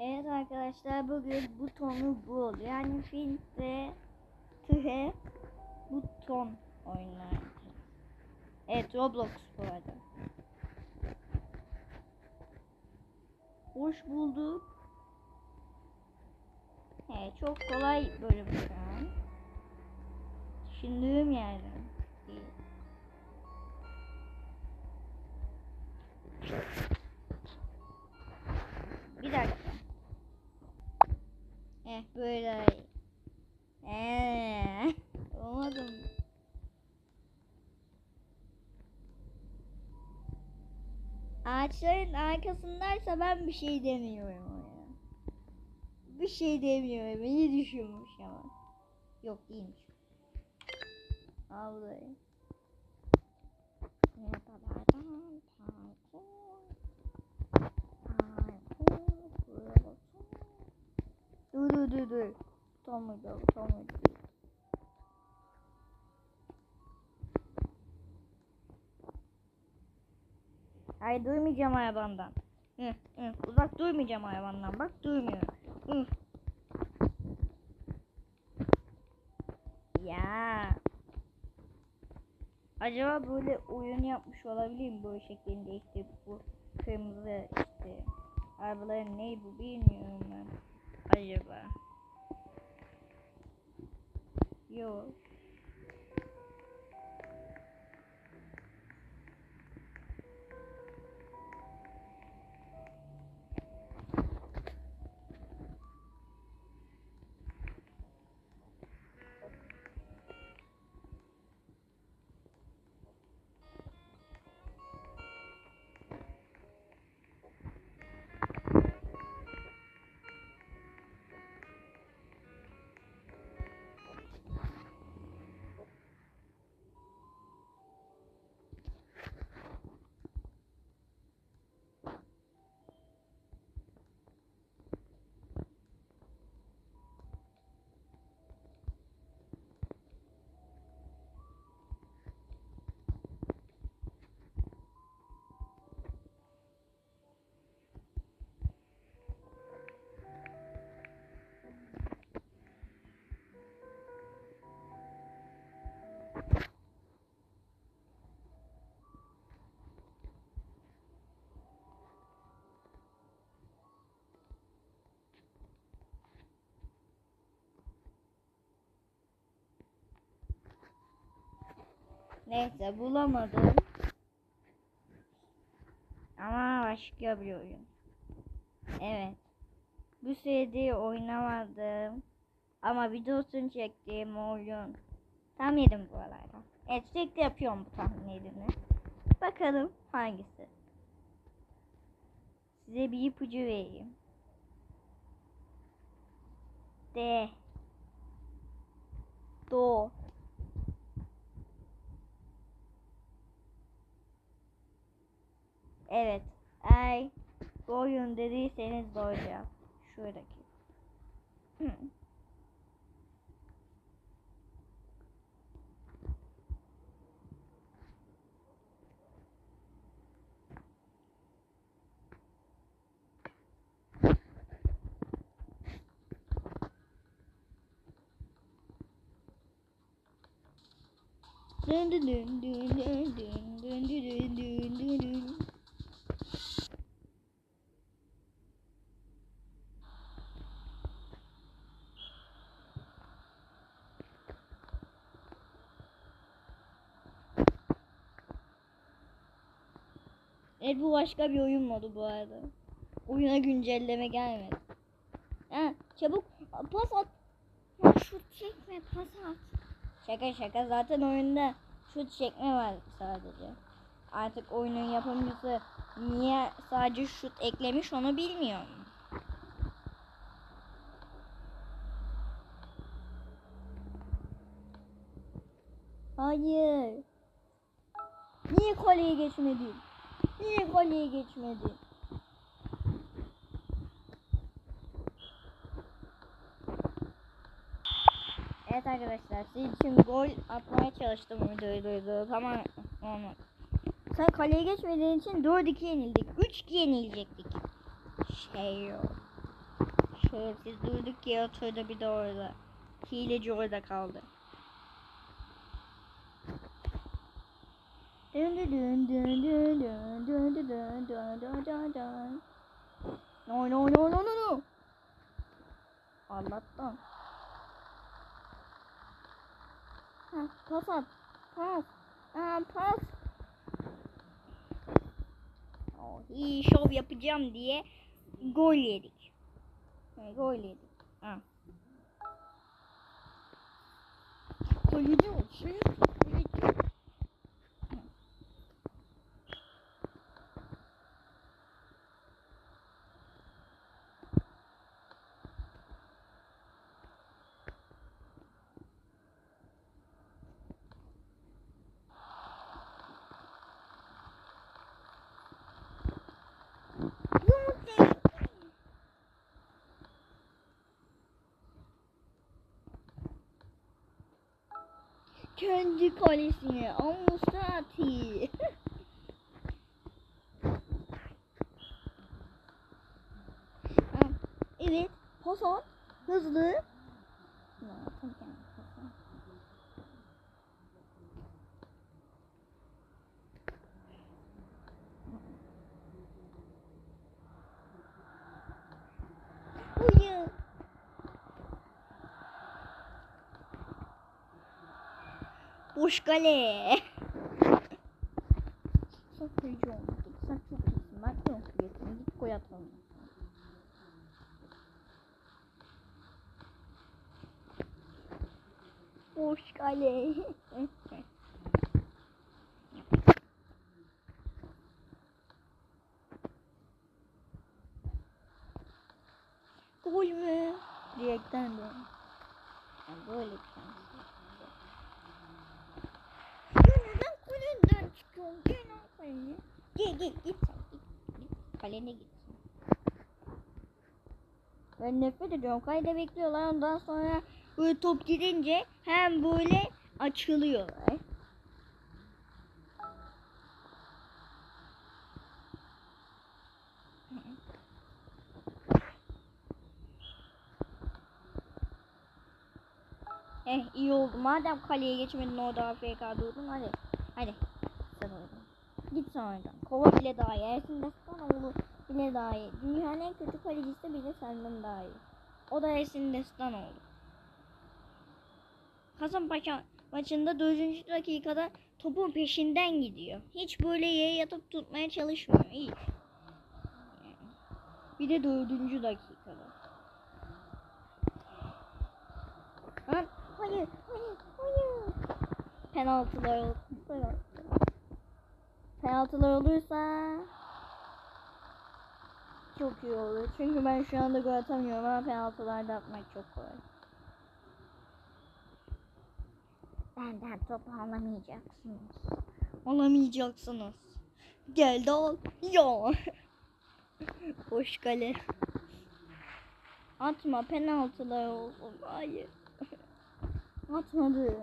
Evet arkadaşlar bugün butonu bul. Yani filmde tühe buton oynayacağız. Evet Roblox bu arada. Hoş bulduk. Evet çok kolay bölüm şu an. Düşündüğüm yerden. Bir dakika. Eh böyle. Eee. Olmadım. Ağaçların arkasındaysa ben bir şey demiyorum oraya. Bir şey demiyorum. İyi düşünmüş ama. Yok değilmiş. Al burayı. Merhabalardan parkur. Parkur. Buraya bakın. Dur dur dur dur. Tam mıydı? Tam mıydı? Hayır duymayacağım hayvandan. Hı, hı. Uzak duymayacağım hayvandan. Bak duymuyor. Hı. Ya. Acaba böyle oyun yapmış olabilir mi bu şeklinde işte bu kırmızı işte arabaların ne bu bilmiyorum ben. Acaba. Yok. Neyse bulamadım. Ama başka bir oyun. Evet. Bu sürede oynamadım. Ama videosunu çektiğim oyun. Tam yedim bu aralar. Evet sürekli yapıyorum bu tahminlerini. Bakalım hangisi. Size bir ipucu vereyim. D. Do. Evet. Ay bu oyun dediyseniz cevap. Şuradaki. Hı. Dün dün dün dün dün dün dün dün dün dün dün. Evet bu başka bir oyun modu bu arada. Oyuna güncelleme gelmedi. Ha, çabuk pas at. Ha, şut çekme pas at. Şaka şaka zaten oyunda şut çekme var sadece. Artık oyunun yapımcısı niye sadece şut eklemiş onu bilmiyorum. Hayır. Niye kaleye geçmedin? Niye kaleye geçmedin? Evet arkadaşlar sizin için gol atmaya çalıştım videoyu duydu. Tamam. Tamam. Sen kaleye geçmediğin için 4-2 yenildik. 3-2 yenilecektik. Şey yok. Şerefsiz durduk ya oturdu bir de orada. Hileci orada kaldı. Dön dön dön dön dön dön dön dön dön dön dön dön. No no no no no no. Allah'tan. Ha, pas at. Pas. Aa, pas. Oh, iyi şov yapacağım diye gol yedik. Ha, gol yedik. Ha. Golcü olsun. Golcü. Yumurta. kendi kalesine omuzda atıyor. evet, Hasan hızlı Boş kale. Saklayıcı olmadı. Sen çok iyisin. Ben çok iyisin. Git koy atalım. Boş kale. Gol mü? Direkten de. Yani böyle bir şey. Ya neden kaleden çıkıyorsun? Gel lan kaleye. Gel gel git sen git. Git kalene git. Ben nefret ediyorum. Kalede bekliyorlar. Ondan sonra böyle top gidince hem böyle açılıyorlar. Eh iyi oldu. Madem kaleye geçmedin orada AFK durdun hadi. Hadi. Sen oradan. Git sen oradan. Kova bile daha iyi. Ersin Destanoğlu bile daha iyi. Dünyanın en kötü kalecisi bile senden daha iyi. O da Ersin Destanoğlu. Kasımpaşa maçında 4. dakikada topun peşinden gidiyor. Hiç böyle yere yatıp tutmaya çalışmıyor. Hiç. Bir de 4. dakikada. Ha, hayır, hayır, hayır. Penaltılar. Penaltı. Penaltılar olursa çok iyi olur. Çünkü ben şu anda gol atamıyorum ama penaltılarda atmak çok kolay. Benden topu alamayacaksınız. Alamayacaksınız. Gel de al. Ya. Boş kale. Atma penaltılar olsun. Hayır. Atmadı.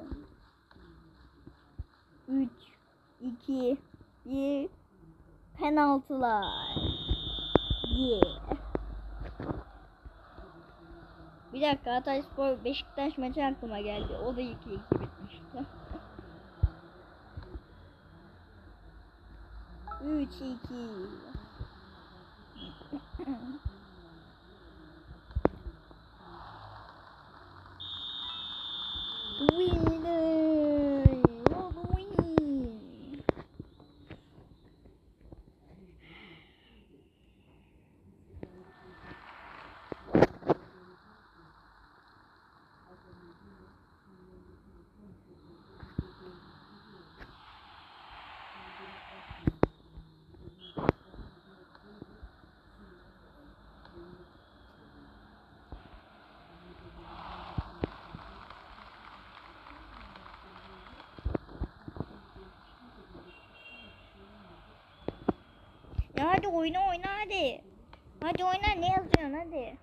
3 2 1 penaltılar. Yeah. Bir dakika Hatay Spor Beşiktaş maçı aklıma geldi. O da 2-2 bitmişti. 3-2 hadi oyna oyna hadi. Hadi oyna ne yazıyorsun hadi.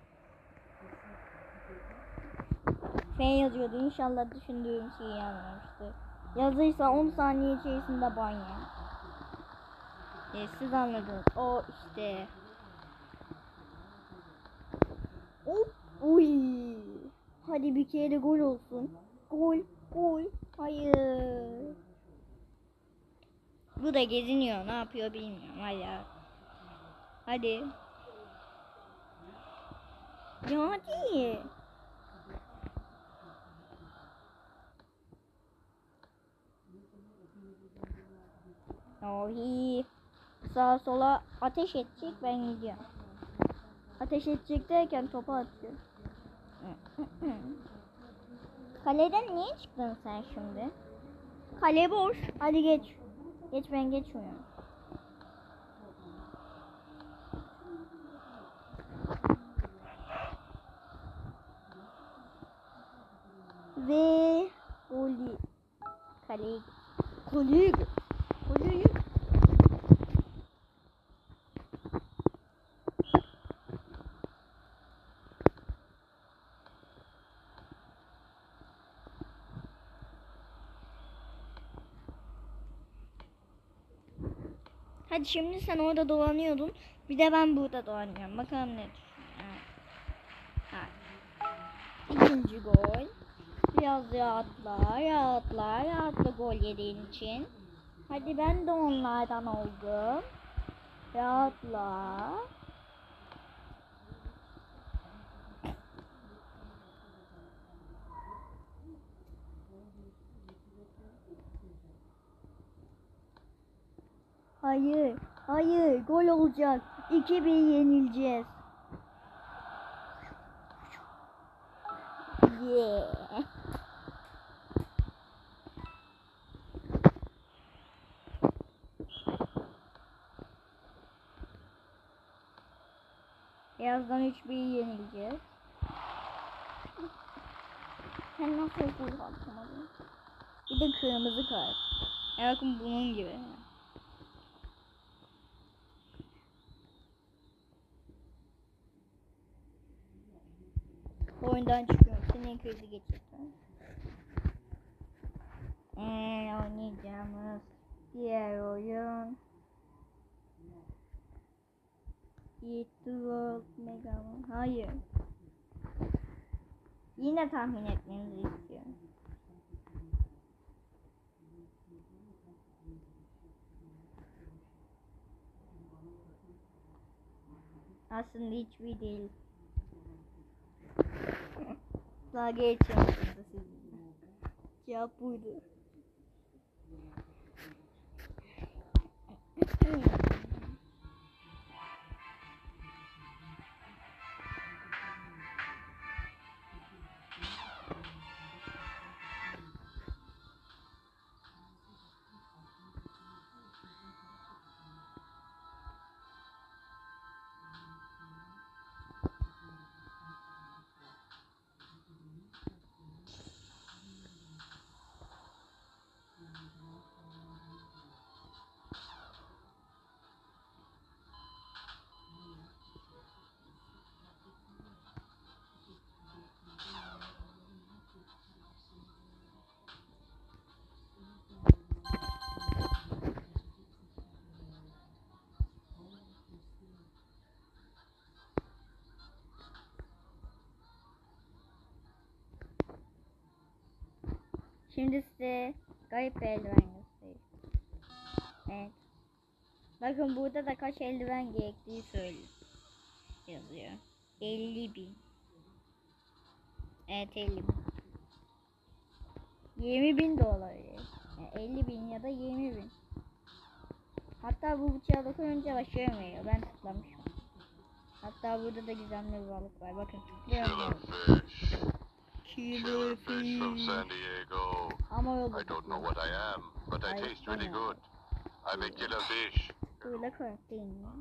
F yazıyordu inşallah düşündüğüm şeyi yazmamıştır. Yazıysa 10 saniye içerisinde ban ye. E, siz anladınız. O işte. Hop. Uy. Hadi bir kere de gol olsun. Gol, gol. Hayır. Bu da geziniyor. Ne yapıyor bilmiyorum. Hadi. Hadi. Ya hadi. Ohi. Sağa sola ateş edecek ben gidiyorum. Ateş edecek derken topu atıyor. Kaleden niye çıktın sen şimdi? Kale boş. Hadi geç. Geç ben geçmiyorum. Ve golü kaleye golü golü Hadi şimdi sen orada dolanıyordun. Bir de ben burada dolanıyorum. Bakalım ne düşünüyor. Evet. Evet. İkinci gol. Biraz rahatla, rahatla, rahatla gol yediğin için. Hadi ben de onlardan oldum. Rahatla. Hayır, hayır, gol olacak. 2-1 yenileceğiz. Yeah. Birazdan 3-1 yenileceğiz. Sen nasıl gol atamadın? Bir de kırmızı kart. Ya bakın bunun gibi. Oyundan çıkıyorum. Senin krizi geçirdim. Eee oynayacağımız diğer oyun Yet World Mega Man. Hayır. Yine tahmin etmenizi istiyorum. Aslında hiçbir değil. Daha geçiyorum. Cevap buydu. Şimdi size garip bir eldiven göstereyim. Evet. Bakın burada da kaç eldiven gerektiği söylüyor. Yazıyor. 50 bin. Evet 50 bin. 20 bin de olabilir. Yani 50 bin ya da 20 bin. Hatta bu bıçağa dokununca başarım veriyor. Ben tıklamışım. Hatta burada da gizemli bir balık var. Bakın tıklıyorum. Killer Killer fish. From San Diego. Ama yolda I don't know what I am, but I I taste really know. good. I'm a killer fish. Fırla korktun ya.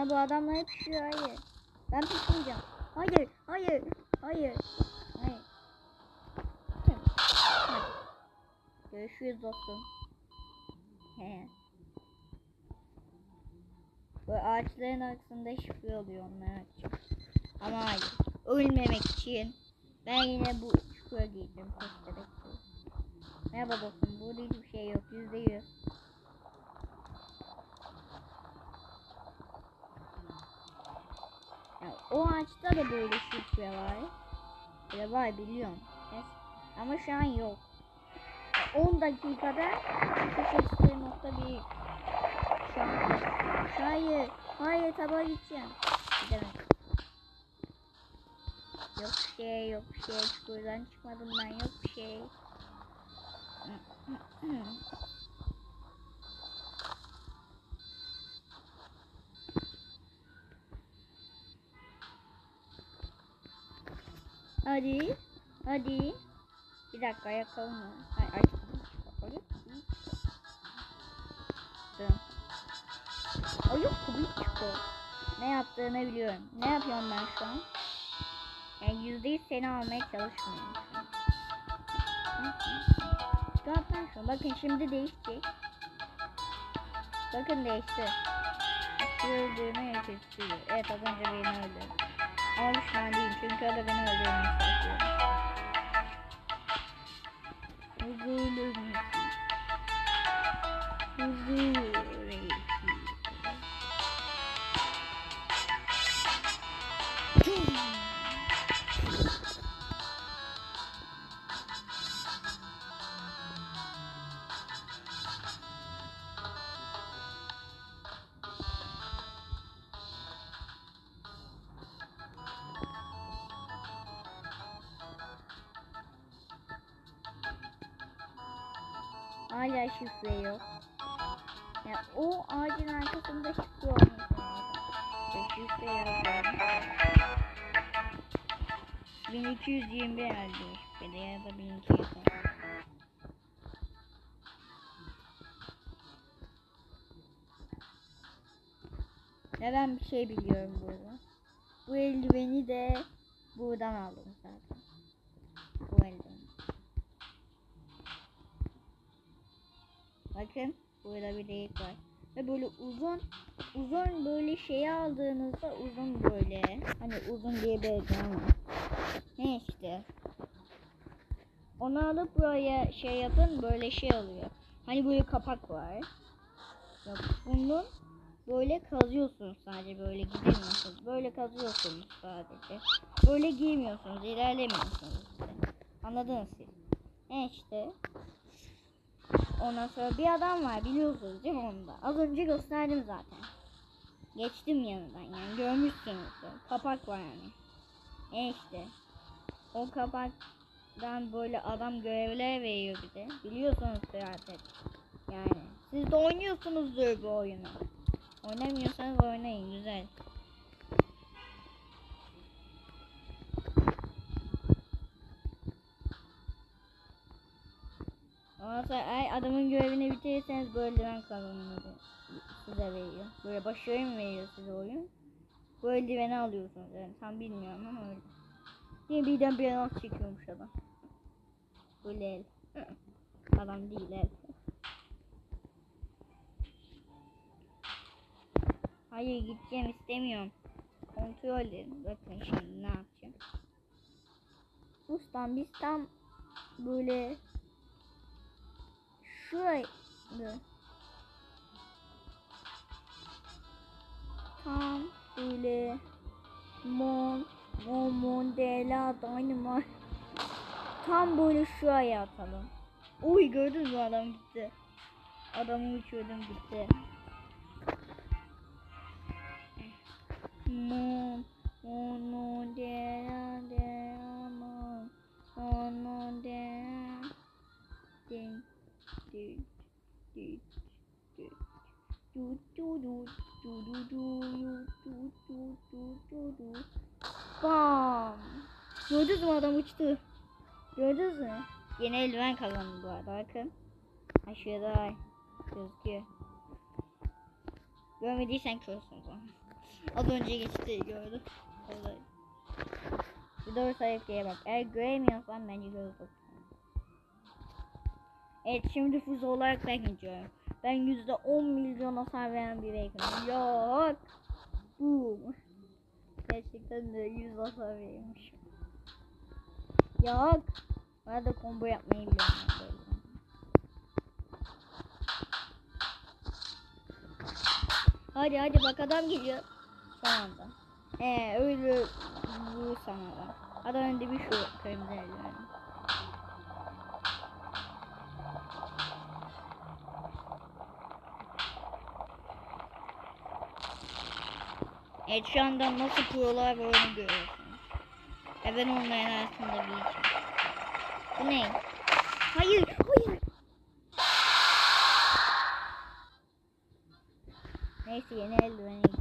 Ya bu adamlar hep pişiyor hayır. Ben pişmeyeceğim. Hayır, hayır, hayır, hayır. Hadi. Görüşürüz dostum. He. Bu ağaçların arasında şifre oluyor onlar için. Ama hayır. Ölmemek için ben yine bu şifre giydim. Merhaba dostum. Burada hiçbir şey yok. Yüzde yüz. Yani o ağaçta da böyle şifre var. Böyle var biliyorum. Yes. Ama şu an yok. 10 dakikada 0.1 Şu an Hayır. Hayır tabağa gideceğim. Gidemem. Yok şey yok şey. Buradan çıkmadım ben yok şey. Hadi. Hadi. Bir dakika ayakkabım var. Ay, ay. Ayakkabı. Dur. Ayakkabı çıktı. Ne yaptığını biliyorum. Ne yapıyorum ben şu an? Yani yüzde yüz seni almaya çalışmıyorum. Çıkart lan şunu. Bakın şimdi değişecek. Bakın değişti. Öldüğünü kesiyor. Evet az önce beni öldürdü. Ama düşman değil çünkü o da beni öldürmeyi istiyor. Hızlı öldürmeyi istiyor. Hızlı. Ve ben bir şey biliyorum burada. Bu eldiveni de buradan aldım zaten. Bu eldiveni. Bakın burada bir delik var. Ve böyle uzun uzun böyle şeyi aldığınızda uzun böyle hani uzun diye bir ekran var. Ne işte. Onu alıp buraya şey yapın böyle şey oluyor. Hani böyle kapak var. Yok bunun böyle kazıyorsunuz sadece böyle gidemiyorsunuz. Böyle kazıyorsunuz sadece. Böyle giymiyorsunuz, ilerlemiyorsunuz işte. Anladınız siz. Ne işte. Ondan sonra bir adam var biliyorsunuz değil mi onu da? Az önce gösterdim zaten. Geçtim yanından yani görmüşsünüzdür. Kapak var yani. E işte. O kapaktan böyle adam görevler veriyor bize. Biliyorsunuz zaten. Yani. Siz de oynuyorsunuzdur bu oyunu. Oynamıyorsanız oynayın güzel. Ondan sonra eğer adamın görevini bitirirseniz böyle eldiven kazanını size veriyor. Böyle başarı mı veriyor size oyun? Bu eldiveni alıyorsunuz yani tam bilmiyorum ama öyle. Yine birden bir an çekiyormuş adam. Böyle el. Adam değil el. Hayır gideceğim istemiyorum. Kontrol edin. Bakın şimdi ne yapacağım. Ustam biz tam böyle şurayı tam böyle mon mon mon de la dynamite tam böyle şuraya atalım. Uy gördünüz mü adam gitti. Adamı uçurdum gitti. Mon mon de de mon mon de la ding ding ding ding du du du du du du du du du du du Bam. Gördünüz mü adam uçtu. Gördünüz mü? Yeni eldiven kazandı bu arada bakın. Aşağıda gözüküyor. Görmediysen körsün o zaman. Az önce geçti gördüm. Orada. Bir doğru sayfaya bak. Eğer göremiyorsan bence bak. Evet şimdi füze olarak ben gidiyorum. Ben yüzde on milyon hasar veren bir Bacon'ım. Yok. Boom. Gerçekten de yüz hasar veriyormuş. Yok. Ben de combo yapmayı biliyorum. Hadi hadi bak adam geliyor. Son anda. Ee öyle sana da. Adam önde bir şu kırmızı eldiven. Evet şu anda nasıl prolar var onu görüyorsunuz. Ve ben onların arasında bir içim. Bu ne? Hayır, hayır. Neyse yeni eldiveni.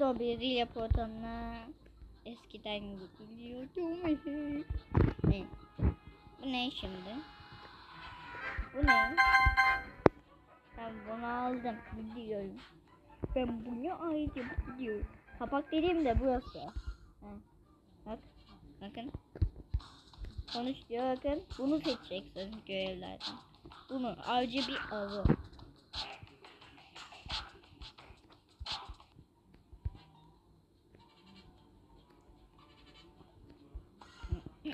O biriyle portalına eskiden gidiyordum. ne? Bu ne şimdi? Bu ne? Ben bunu aldım. Biliyorum. Ben bunu aldım. Biliyorum. Kapak dediğim de burası. Ha. Bak. Bakın. Konuş diyor bakın. Bunu seçeceksiniz görevlerden. Bunu. Avcı bir avı.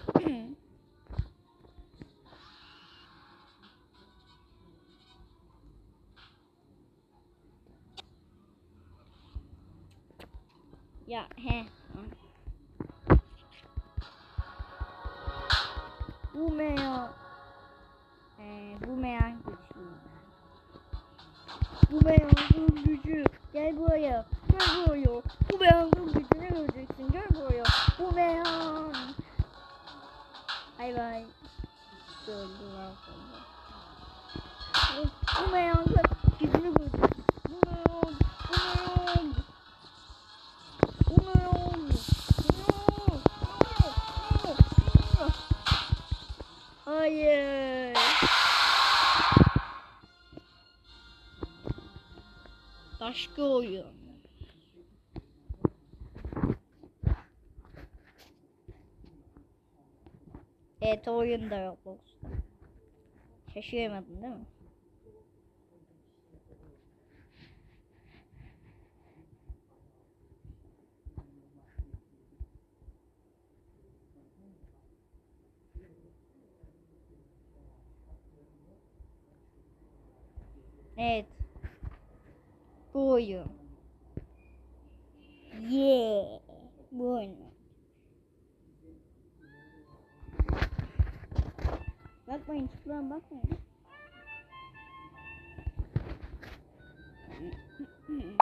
ya he. Bu meyan. Ee, bu meyan güçlü. Bu meyanın gücü. Gel buraya. Gel buraya. Bu meyanın gücünü göreceksin. Gel buraya. Bu meyan. Bay bay. Öldüler sonra. Bu, meyanın gücünü göreceksin. Bu meyan. Bu meyan. Bu meyan. Bu meyan. Hayır. Başka oyun. O oyun da Roblox'ta. Şaşırmadın değil mi? Evet. Bu oyun.